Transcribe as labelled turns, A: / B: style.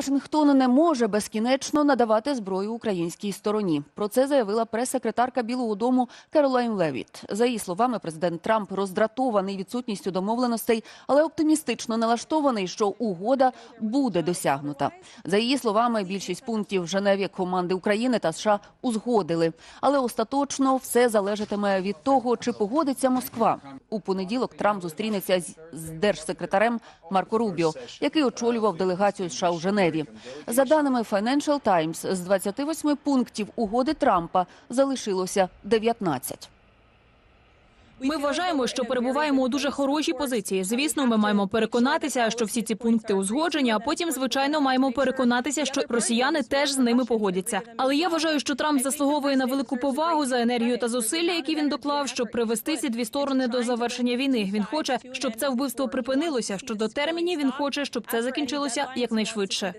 A: Вашингтон не може безкінечно надавати зброю українській стороні. Про це заявила прес-секретарка Білого Дому Керолайн Левіт. За її словами, президент Трамп роздратований відсутністю домовленостей, але оптимістично налаштований, що угода буде досягнута. За її словами, більшість пунктів в Женеві команди України та США узгодили, але остаточно все залежатиме від того, чи погодиться Москва. У понеділок Трамп зустрінеться з- держсекретарем Марко Рубіо, який очолював делегацію США у Женеві. За даними Financial Times, з 28 пунктів угоди Трампа залишилося 19.
B: Ми вважаємо, що перебуваємо у дуже хорошій позиції. Звісно, ми маємо переконатися, що всі ці пункти узгоджені, а потім, звичайно, маємо переконатися, що росіяни теж з ними погодяться. Але я вважаю, що Трамп заслуговує на велику повагу за енергію та зусилля, які він доклав, щоб привести ці дві сторони до завершення війни. Він хоче, щоб це вбивство припинилося. Щодо термінів, він хоче, щоб це закінчилося якнайшвидше.